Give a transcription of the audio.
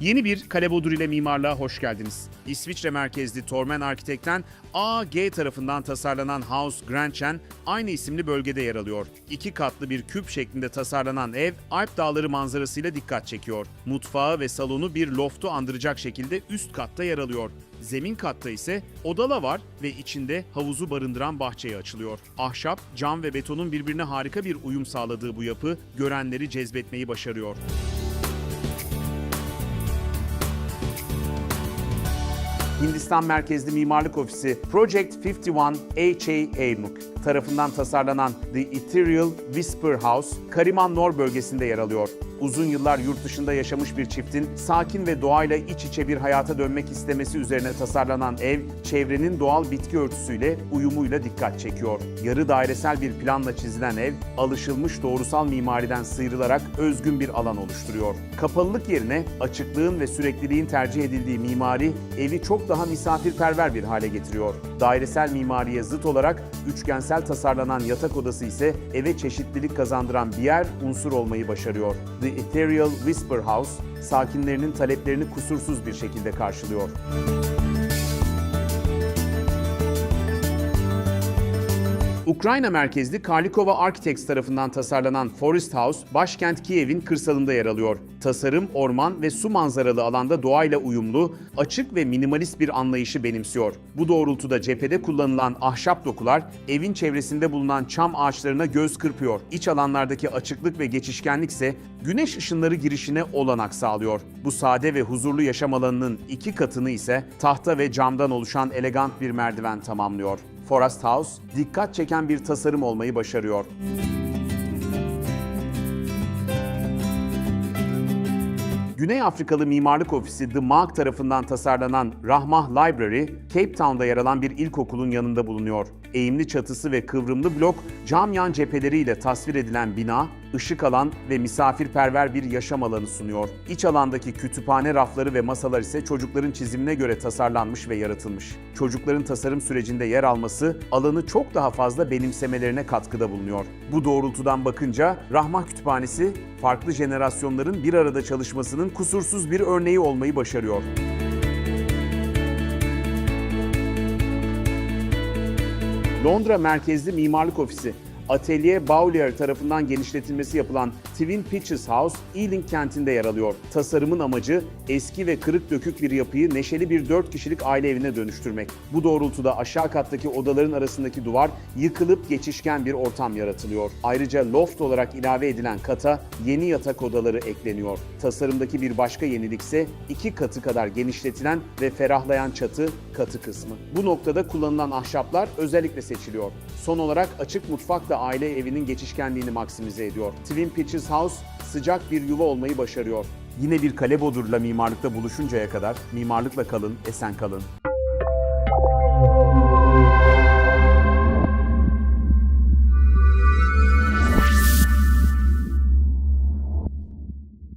Yeni bir Kale Bodur ile mimarlığa hoş geldiniz. İsviçre merkezli Tormen Arkitek'ten AG tarafından tasarlanan House Grandchen aynı isimli bölgede yer alıyor. İki katlı bir küp şeklinde tasarlanan ev Alp Dağları manzarasıyla dikkat çekiyor. Mutfağı ve salonu bir loftu andıracak şekilde üst katta yer alıyor. Zemin katta ise odala var ve içinde havuzu barındıran bahçeye açılıyor. Ahşap, cam ve betonun birbirine harika bir uyum sağladığı bu yapı görenleri cezbetmeyi başarıyor. Hindistan merkezli mimarlık ofisi Project 51 H.A. Eymuk tarafından tasarlanan The Ethereal Whisper House, Kariman Nor bölgesinde yer alıyor. Uzun yıllar yurt dışında yaşamış bir çiftin sakin ve doğayla iç içe bir hayata dönmek istemesi üzerine tasarlanan ev, çevrenin doğal bitki örtüsüyle uyumuyla dikkat çekiyor. Yarı dairesel bir planla çizilen ev, alışılmış doğrusal mimariden sıyrılarak özgün bir alan oluşturuyor. Kapalılık yerine açıklığın ve sürekliliğin tercih edildiği mimari, evi çok daha misafirperver bir hale getiriyor. Dairesel mimariye zıt olarak üçgensel tasarlanan yatak odası ise eve çeşitlilik kazandıran bir yer unsur olmayı başarıyor. The Ethereal Whisper House, sakinlerinin taleplerini kusursuz bir şekilde karşılıyor. Ukrayna merkezli Karlikova Architects tarafından tasarlanan Forest House, başkent Kiev'in kırsalında yer alıyor. Tasarım, orman ve su manzaralı alanda doğayla uyumlu, açık ve minimalist bir anlayışı benimsiyor. Bu doğrultuda cephede kullanılan ahşap dokular, evin çevresinde bulunan çam ağaçlarına göz kırpıyor. İç alanlardaki açıklık ve geçişkenlik ise güneş ışınları girişine olanak sağlıyor. Bu sade ve huzurlu yaşam alanının iki katını ise tahta ve camdan oluşan elegant bir merdiven tamamlıyor. Forest House, dikkat çeken bir tasarım olmayı başarıyor. Güney Afrikalı mimarlık ofisi The Mark tarafından tasarlanan Rahmah Library, Cape Town'da yer alan bir ilkokulun yanında bulunuyor. Eğimli çatısı ve kıvrımlı blok, cam yan cepheleriyle tasvir edilen bina, ışık alan ve misafirperver bir yaşam alanı sunuyor. İç alandaki kütüphane rafları ve masalar ise çocukların çizimine göre tasarlanmış ve yaratılmış. Çocukların tasarım sürecinde yer alması alanı çok daha fazla benimsemelerine katkıda bulunuyor. Bu doğrultudan bakınca Rahmah Kütüphanesi farklı jenerasyonların bir arada çalışmasının kusursuz bir örneği olmayı başarıyor. Londra merkezli mimarlık ofisi Atelier Baulier tarafından genişletilmesi yapılan Twin Pitches House, Ealing kentinde yer alıyor. Tasarımın amacı eski ve kırık dökük bir yapıyı neşeli bir 4 kişilik aile evine dönüştürmek. Bu doğrultuda aşağı kattaki odaların arasındaki duvar yıkılıp geçişken bir ortam yaratılıyor. Ayrıca loft olarak ilave edilen kata yeni yatak odaları ekleniyor. Tasarımdaki bir başka yenilik ise iki katı kadar genişletilen ve ferahlayan çatı katı kısmı. Bu noktada kullanılan ahşaplar özellikle seçiliyor. Son olarak açık mutfak da aile evinin geçişkenliğini maksimize ediyor. Twin Pitches House sıcak bir yuva olmayı başarıyor. Yine bir kale bodurla mimarlıkta buluşuncaya kadar mimarlıkla kalın, esen kalın.